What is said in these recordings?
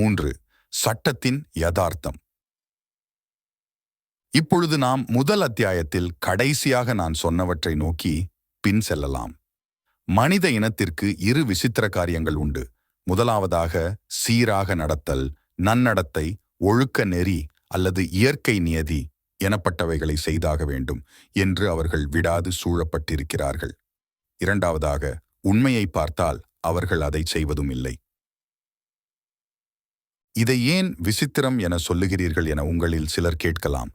மூன்று சட்டத்தின் யதார்த்தம். இப்பொழுது நாம் முதல் அத்தியாயத்தில் கடைசியாக நான் சொன்னவற்றை நோக்கி பின் செல்லலாம். மனித இனத்திற்கு இரு விசித்திர காரியங்கள் உண்டு. முதலாவதாக சீராக நடத்தல் நன்னடத்தை ஒழுக்க நெறி அல்லது இயற்கை நியதி எனப்பட்டவைகளை செய்தாக வேண்டும் என்று அவர்கள் விடாது சூழப்பட்டிருக்கிறார்கள். இரண்டாவதாக உண்மையை பார்த்தால் அவர்கள் அதை செய்வதும் இல்லை இதை ஏன் விசித்திரம் என சொல்லுகிறீர்கள் என உங்களில் சிலர் கேட்கலாம்.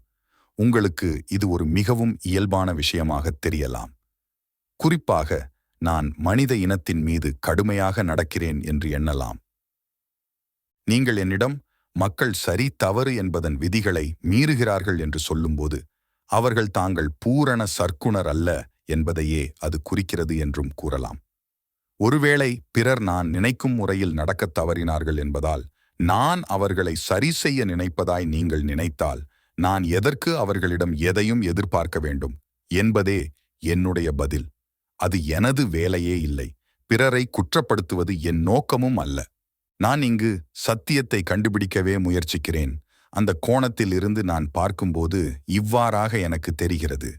உங்களுக்கு இது ஒரு மிகவும் இயல்பான விஷயமாக தெரியலாம். குறிப்பாக நான் மனித இனத்தின் மீது கடுமையாக நடக்கிறேன் என்று எண்ணலாம். நீங்கள் என்னிடம் மக்கள் சரி தவறு என்பதன் விதிகளை மீறுகிறார்கள் என்று சொல்லும்போது அவர்கள் தாங்கள் பூரண சர்க்குணர் அல்ல என்பதையே அது குறிக்கிறது என்றும் கூறலாம். ஒருவேளை பிறர் நான் நினைக்கும் முறையில் நடக்கத் தவறினார்கள் என்பதால் நான் அவர்களை சரி செய்ய நினைப்பதாய் நீங்கள் நினைத்தால் நான் எதற்கு அவர்களிடம் எதையும் எதிர்பார்க்க வேண்டும் என்பதே என்னுடைய பதில். அது எனது வேலையே இல்லை பிறரை குற்றப்படுத்துவது என் நோக்கமும் அல்ல. நான் இங்கு சத்தியத்தை கண்டுபிடிக்கவே முயற்சிக்கிறேன். அந்த கோணத்தில் இருந்து நான் பார்க்கும்போது இவ்வாறாக எனக்கு தெரிகிறது.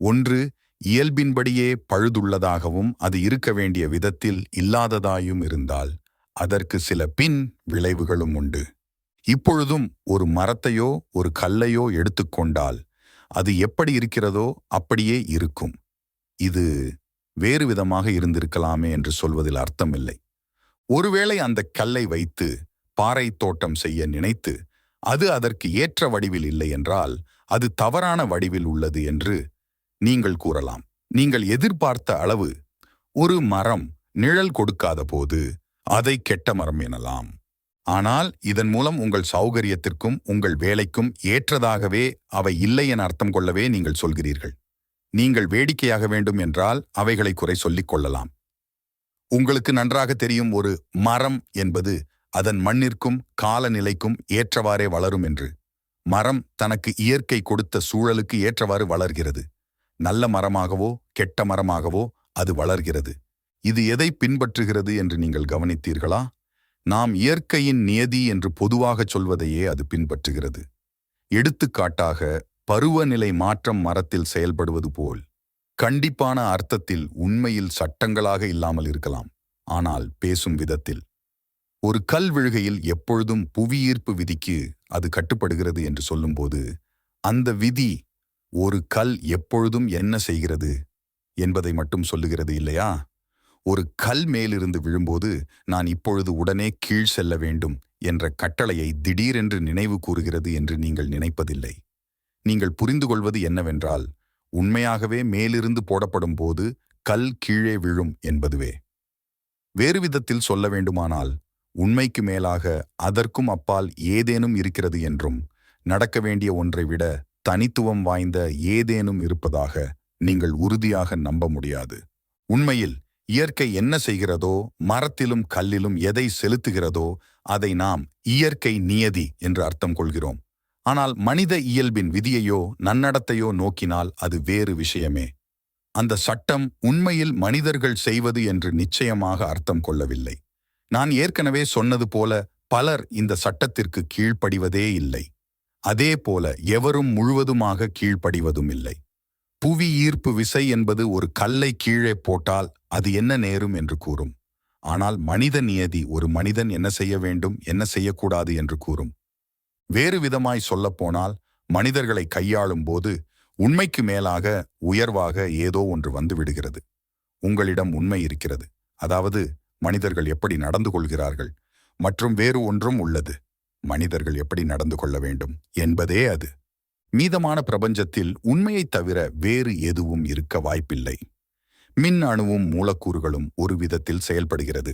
ஒன்று இயல்பின்படியே பழுதுள்ளதாகவும் அது இருக்க வேண்டிய விதத்தில் இல்லாததாயும் இருந்தால் அதற்கு சில பின் விளைவுகளும் உண்டு. இப்பொழுதும் ஒரு மரத்தையோ ஒரு கல்லையோ எடுத்துக்கொண்டால் அது எப்படி இருக்கிறதோ அப்படியே இருக்கும். இது வேறு விதமாக இருந்திருக்கலாமே என்று சொல்வதில் அர்த்தமில்லை. ஒருவேளை அந்த கல்லை வைத்து பாறை தோட்டம் செய்ய நினைத்து அது அதற்கு ஏற்ற வடிவில் இல்லை என்றால் அது தவறான வடிவில் உள்ளது என்று நீங்கள் கூறலாம். நீங்கள் எதிர்பார்த்த அளவு ஒரு மரம் நிழல் கொடுக்காத போது அதை கெட்ட மரம் எனலாம். ஆனால் இதன் மூலம் உங்கள் சௌகரியத்திற்கும் உங்கள் வேலைக்கும் ஏற்றதாகவே அவை இல்லை என அர்த்தம் கொள்ளவே நீங்கள் சொல்கிறீர்கள். நீங்கள் வேடிக்கையாக வேண்டும் என்றால் அவைகளை குறை சொல்லிக் கொள்ளலாம். உங்களுக்கு நன்றாக தெரியும் ஒரு மரம் என்பது அதன் மண்ணிற்கும் காலநிலைக்கும் ஏற்றவாறே வளரும் என்று. மரம் தனக்கு இயற்கை கொடுத்த சூழலுக்கு ஏற்றவாறு வளர்கிறது. நல்ல மரமாகவோ கெட்ட மரமாகவோ அது வளர்கிறது. இது எதை பின்பற்றுகிறது என்று நீங்கள் கவனித்தீர்களா? நாம் இயற்கையின் நியதி என்று பொதுவாகச் சொல்வதையே அது பின்பற்றுகிறது. எடுத்துக்காட்டாக பருவநிலை மாற்றம் மரத்தில் செயல்படுவது போல் கண்டிப்பான அர்த்தத்தில் உண்மையில் சட்டங்களாக இல்லாமல் இருக்கலாம் ஆனால் பேசும் விதத்தில். ஒரு கல் விழுகையில் எப்பொழுதும் புவியீர்ப்பு விதிக்கு அது கட்டுப்படுகிறது என்று சொல்லும்போது அந்த விதி ஒரு கல் எப்பொழுதும் என்ன செய்கிறது என்பதை மட்டும் சொல்லுகிறது இல்லையா? ஒரு கல் மேலிருந்து விழும்போது நான் இப்பொழுது உடனே கீழ் செல்ல வேண்டும் என்ற கட்டளையை திடீரென்று நினைவு கூறுகிறது என்று நீங்கள் நினைப்பதில்லை. நீங்கள் புரிந்து கொள்வது என்னவென்றால் உண்மையாகவே மேலிருந்து போடப்படும் போது கல் கீழே விழும் என்பதுவே. வேறு விதத்தில் சொல்ல வேண்டுமானால் உண்மைக்கு மேலாக அதற்கும் அப்பால் ஏதேனும் இருக்கிறது என்றும் நடக்க வேண்டிய ஒன்றை விட தனித்துவம் வாய்ந்த ஏதேனும் இருப்பதாக நீங்கள் உறுதியாக நம்ப முடியாது. உண்மையில் இயற்கை என்ன செய்கிறதோ மரத்திலும் கல்லிலும் எதை செலுத்துகிறதோ அதை நாம் இயற்கை நியதி என்று அர்த்தம் கொள்கிறோம். ஆனால் மனித இயல்பின் விதியையோ நன்னடத்தையோ நோக்கினால் அது வேறு விஷயமே. அந்த சட்டம் உண்மையில் மனிதர்கள் செய்வது என்று நிச்சயமாக அர்த்தம் கொள்ளவில்லை. நான் ஏற்கனவே சொன்னது போல பலர் இந்த சட்டத்திற்கு கீழ்ப்படிவதே இல்லை. அதே போல எவரும் முழுவதுமாக கீழ்ப்படிவதும் இல்லை. புவி ஈர்ப்பு விசை என்பது ஒரு கல்லை கீழே போட்டால் அது என்ன நேரும் என்று கூறும். ஆனால் மனித நியதி ஒரு மனிதன் என்ன செய்ய வேண்டும் என்ன செய்யக்கூடாது என்று கூறும். வேறு விதமாய் சொல்லப்போனால் மனிதர்களை கையாளும் போது உண்மைக்கு மேலாக உயர்வாக ஏதோ ஒன்று வந்துவிடுகிறது உங்களிடம் உண்மை இருக்கிறது. அதாவது மனிதர்கள் எப்படி நடந்து கொள்கிறார்கள்? மற்றும் வேறு ஒன்றும் உள்ளது. மனிதர்கள் எப்படி நடந்து கொள்ள வேண்டும்? என்பதே அது. மீதமான பிரபஞ்சத்தில் உண்மையைத் தவிர வேறு எதுவும் இருக்க வாய்ப்பில்லை. மின் அணுவும் மூலக்கூறுகளும் ஒரு விதத்தில் செயல்படுகிறது.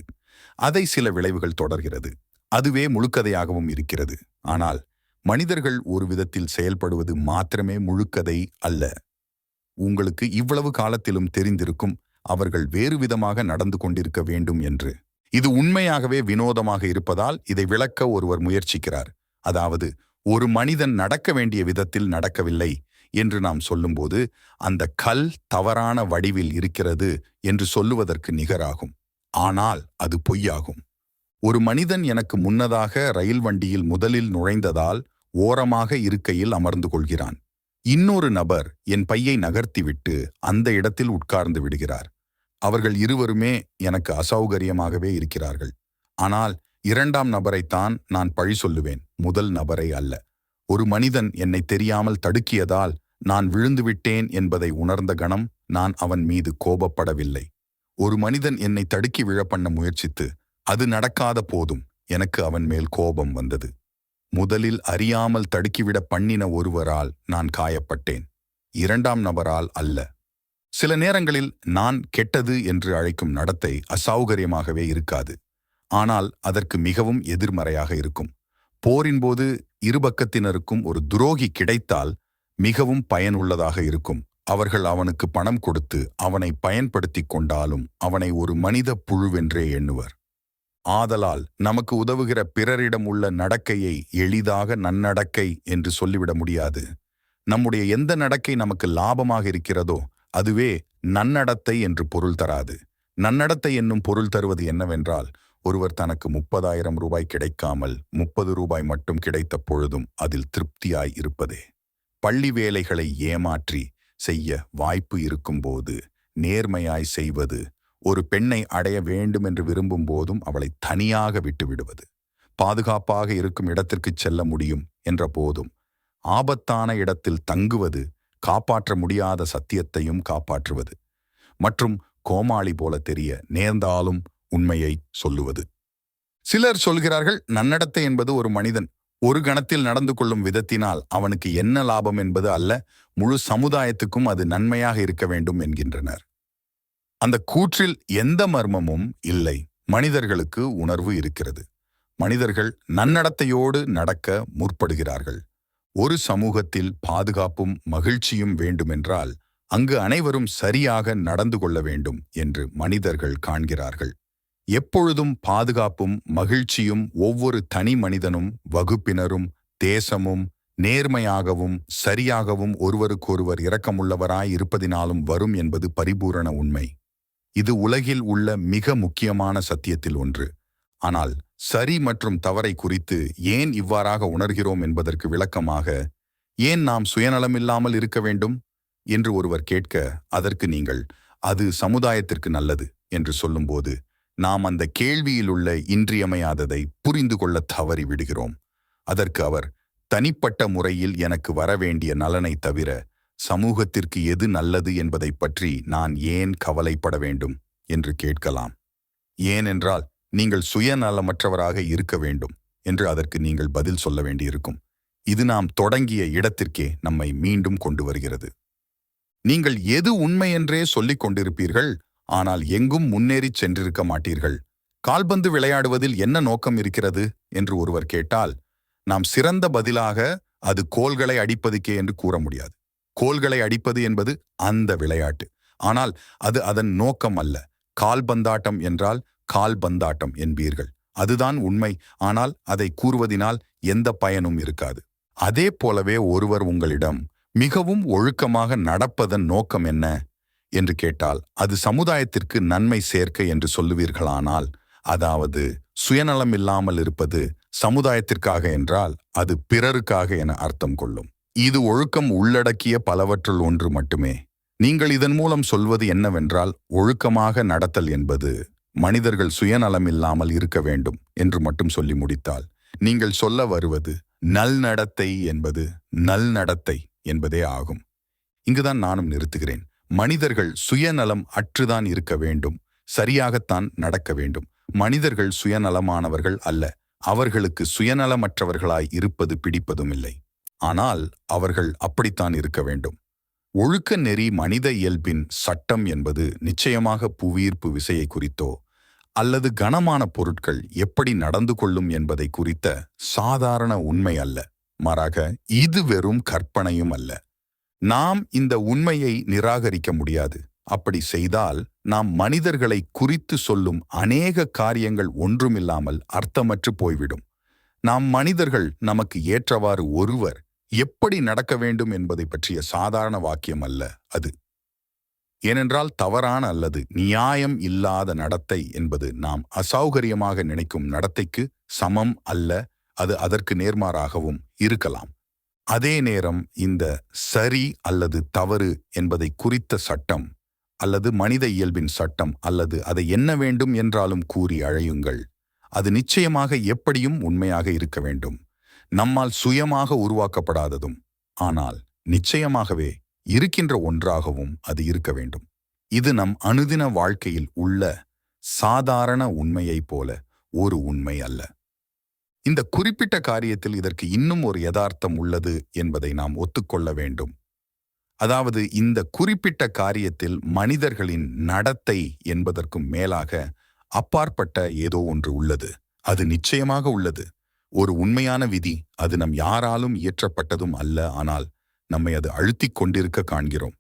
அதை சில விளைவுகள் தொடர்கிறது. அதுவே முழுக்கதையாகவும் இருக்கிறது. ஆனால் மனிதர்கள் ஒரு விதத்தில் செயல்படுவது மாத்திரமே முழுக்கதை அல்ல. உங்களுக்கு இவ்வளவு காலத்திலும் தெரிந்திருக்கும் அவர்கள் வேறு விதமாக நடந்து கொண்டிருக்க வேண்டும் என்று. இது உண்மையாகவே வினோதமாக இருப்பதால் இதை விளக்க ஒருவர் முயற்சிக்கிறார். அதாவது ஒரு மனிதன் நடக்க வேண்டிய விதத்தில் நடக்கவில்லை என்று நாம் சொல்லும்போது அந்த கல் தவறான வடிவில் இருக்கிறது என்று சொல்லுவதற்கு நிகராகும். ஆனால் அது பொய்யாகும். ஒரு மனிதன் எனக்கு முன்னதாக ரயில் வண்டியில் முதலில் நுழைந்ததால் ஓரமாக இருக்கையில் அமர்ந்து கொள்கிறான். இன்னொரு நபர் என் பையை நகர்த்திவிட்டு அந்த இடத்தில் உட்கார்ந்து விடுகிறார். அவர்கள் இருவருமே எனக்கு அசௌகரியமாகவே இருக்கிறார்கள். ஆனால் இரண்டாம் நபரைத்தான் நான் பழி சொல்லுவேன். முதல் நபரை அல்ல. ஒரு மனிதன் என்னை தெரியாமல் தடுக்கியதால் நான் விழுந்துவிட்டேன் என்பதை உணர்ந்த கணம் நான் அவன் மீது கோபப்படவில்லை. ஒரு மனிதன் என்னை தடுக்கி விழப்பண்ண முயற்சித்து அது நடக்காத போதும் எனக்கு அவன் மேல் கோபம் வந்தது. முதலில் அறியாமல் தடுக்கிவிட பண்ணின ஒருவரால் நான் காயப்பட்டேன். இரண்டாம் நபரால் அல்ல. சில நேரங்களில் நான் கெட்டது என்று அழைக்கும் நடத்தை அசௌகரியமாகவே இருக்காது. ஆனால் அதற்கு மிகவும் எதிர்மறையாக இருக்கும். போரின்போது இருபக்கத்தினருக்கும் ஒரு துரோகி கிடைத்தால் மிகவும் பயனுள்ளதாக இருக்கும். அவர்கள் அவனுக்கு பணம் கொடுத்து அவனை பயன்படுத்திக் கொண்டாலும் அவனை ஒரு மனித புழுவென்றே எண்ணுவர். ஆதலால் நமக்கு உதவுகிற பிறரிடம் உள்ள நடக்கையை எளிதாக நன்னடக்கை என்று சொல்லிவிட முடியாது. நம்முடைய எந்த நடக்கை நமக்கு லாபமாக இருக்கிறதோ அதுவே நன்னடத்தை என்று பொருள் தராது. நன்னடத்தை என்னும் பொருள் தருவது என்னவென்றால் ஒருவர் தனக்கு முப்பதாயிரம் ரூபாய் கிடைக்காமல் முப்பது ரூபாய் மட்டும் கிடைத்த பொழுதும் அதில் திருப்தியாய் இருப்பதே. பள்ளி வேலைகளை ஏமாற்றி செய்ய வாய்ப்பு இருக்கும்போது நேர்மையாய் செய்வது ஒரு பெண்ணை அடைய வேண்டும் என்று விரும்பும் போதும் அவளை தனியாக விட்டு விடுவது பாதுகாப்பாக இருக்கும் இடத்திற்கு செல்ல முடியும் என்ற போதும் ஆபத்தான இடத்தில் தங்குவது காப்பாற்ற முடியாத சத்தியத்தையும் காப்பாற்றுவது. மற்றும் கோமாளி போல தெரிய நேர்ந்தாலும் உண்மையை சொல்லுவது. சிலர் சொல்கிறார்கள் நன்னடத்தை என்பது ஒரு மனிதன். ஒரு கணத்தில் நடந்து கொள்ளும் விதத்தினால் அவனுக்கு என்ன லாபம் என்பது அல்ல முழு சமுதாயத்துக்கும் அது நன்மையாக இருக்க வேண்டும் என்கின்றனர். அந்த கூற்றில் எந்த மர்மமும் இல்லை. மனிதர்களுக்கு உணர்வு இருக்கிறது. மனிதர்கள் நன்னடத்தையோடு நடக்க முற்படுகிறார்கள். ஒரு சமூகத்தில் பாதுகாப்பும் மகிழ்ச்சியும் வேண்டுமென்றால் அங்கு அனைவரும் சரியாக நடந்து கொள்ள வேண்டும் என்று மனிதர்கள் காண்கிறார்கள். எப்பொழுதும் பாதுகாப்பும் மகிழ்ச்சியும் ஒவ்வொரு தனி மனிதனும் வகுப்பினரும் தேசமும் நேர்மையாகவும் சரியாகவும் ஒருவருக்கொருவர் இரக்கமுள்ளவராய் இருப்பதினாலும் வரும் என்பது பரிபூரண உண்மை. இது உலகில் உள்ள மிக முக்கியமான சத்தியத்தில் ஒன்று. ஆனால் சரி மற்றும் தவறை குறித்து ஏன் இவ்வாறாக உணர்கிறோம் என்பதற்கு விளக்கமாக ஏன் நாம் சுயநலமில்லாமல் இருக்க வேண்டும்? என்று ஒருவர் கேட்க அதற்கு நீங்கள் அது சமுதாயத்திற்கு நல்லது என்று சொல்லும்போது நாம் அந்த கேள்வியில் உள்ள இன்றியமையாததை புரிந்து கொள்ள தவறி விடுகிறோம். அதற்கு அவர் தனிப்பட்ட முறையில் எனக்கு வரவேண்டிய நலனை தவிர சமூகத்திற்கு எது நல்லது என்பதைப் பற்றி நான் ஏன் கவலைப்பட வேண்டும்? என்று கேட்கலாம். ஏனென்றால் நீங்கள் சுயநலமற்றவராக இருக்க வேண்டும் என்று அதற்கு நீங்கள் பதில் சொல்ல வேண்டியிருக்கும். இது நாம் தொடங்கிய இடத்திற்கே நம்மை மீண்டும் கொண்டு வருகிறது. நீங்கள் எது உண்மையென்றே சொல்லிக் கொண்டிருப்பீர்கள் ஆனால் எங்கும் முன்னேறிச் சென்றிருக்க மாட்டீர்கள். கால்பந்து விளையாடுவதில் என்ன நோக்கம் இருக்கிறது? என்று ஒருவர் கேட்டால் நாம் சிறந்த பதிலாக அது கோல்களை அடிப்பதுக்கே என்று கூற முடியாது. கோல்களை அடிப்பது என்பது அந்த விளையாட்டு. ஆனால் அது அதன் நோக்கம் அல்ல. கால்பந்தாட்டம் என்றால் கால்பந்தாட்டம் என்பீர்கள். அதுதான் உண்மை. ஆனால் அதை கூறுவதினால் எந்த பயனும் இருக்காது. அதே போலவே ஒருவர் உங்களிடம் மிகவும் ஒழுக்கமாக நடப்பதன் நோக்கம் என்ன? என்று கேட்டால் அது சமுதாயத்திற்கு நன்மை சேர்க்க என்று சொல்லுவீர்களானால் அதாவது சுயநலம் இல்லாமல் இருப்பது சமுதாயத்திற்காக என்றால் அது பிறருக்காக என அர்த்தம் கொள்ளும். இது ஒழுக்கம் உள்ளடக்கிய பலவற்றுள் ஒன்று மட்டுமே. நீங்கள் இதன் மூலம் சொல்வது என்னவென்றால் ஒழுக்கமாக நடத்தல் என்பது மனிதர்கள் சுயநலமில்லாமல் இருக்க வேண்டும் என்று மட்டும் சொல்லி முடித்தால் நீங்கள் சொல்ல வருவது நல்நடத்தை என்பது நல்நடத்தை என்பதே ஆகும். இங்குதான் நானும் நிறுத்துகிறேன். மனிதர்கள் சுயநலம் அற்றுதான் இருக்க வேண்டும். சரியாகத்தான் நடக்க வேண்டும். மனிதர்கள் சுயநலமானவர்கள் அல்ல. அவர்களுக்கு சுயநலமற்றவர்களாய் இருப்பது பிடிப்பதும் இல்லை ஆனால் அவர்கள் அப்படித்தான் இருக்க வேண்டும். ஒழுக்க நெறி மனித இயல்பின் சட்டம் என்பது நிச்சயமாக புவியீர்ப்பு விசையை குறித்தோ அல்லது கனமான பொருட்கள் எப்படி நடந்து கொள்ளும் என்பதை குறித்த சாதாரண உண்மை அல்ல. மாறாக இது வெறும் கற்பனையும் அல்ல. நாம் இந்த உண்மையை நிராகரிக்க முடியாது. அப்படி செய்தால் நாம் மனிதர்களை குறித்து சொல்லும் அநேக காரியங்கள் ஒன்றுமில்லாமல் அர்த்தமற்று போய்விடும். நாம் மனிதர்கள் நமக்கு ஏற்றவாறு ஒருவர் எப்படி நடக்க வேண்டும் என்பதை பற்றிய சாதாரண வாக்கியம் அல்ல அது. ஏனென்றால் தவறான அல்லது நியாயம் இல்லாத நடத்தை என்பது நாம் அசௌகரியமாக நினைக்கும் நடத்தைக்கு சமம் அல்ல அது அதற்கு நேர்மாறாகவும் இருக்கலாம். அதே நேரம் இந்த சரி அல்லது தவறு என்பதை குறித்த சட்டம் அல்லது மனித இயல்பின் சட்டம் அல்லது அதை என்ன வேண்டும் என்றாலும் கூறி அழையுங்கள். அது நிச்சயமாக எப்படியும் உண்மையாக இருக்க வேண்டும். நம்மால் சுயமாக உருவாக்கப்படாததும் ஆனால் நிச்சயமாகவே இருக்கின்ற ஒன்றாகவும் அது இருக்க வேண்டும். இது நம் அனுதின வாழ்க்கையில் உள்ள சாதாரண உண்மையைப் போல ஒரு உண்மை அல்ல. இந்த குறிப்பிட்ட காரியத்தில் இதற்கு இன்னும் ஒரு யதார்த்தம் உள்ளது என்பதை நாம் ஒத்துக்கொள்ள வேண்டும். அதாவது இந்த குறிப்பிட்ட காரியத்தில் மனிதர்களின் நடத்தை என்பதற்கும் மேலாக அப்பாற்பட்ட ஏதோ ஒன்று உள்ளது. அது நிச்சயமாக உள்ளது. ஒரு உண்மையான விதி அது நம் யாராலும் இயற்றப்பட்டதும் அல்ல ஆனால் நம்மை அது அழுத்திக் கொண்டிருக்க காண்கிறோம்.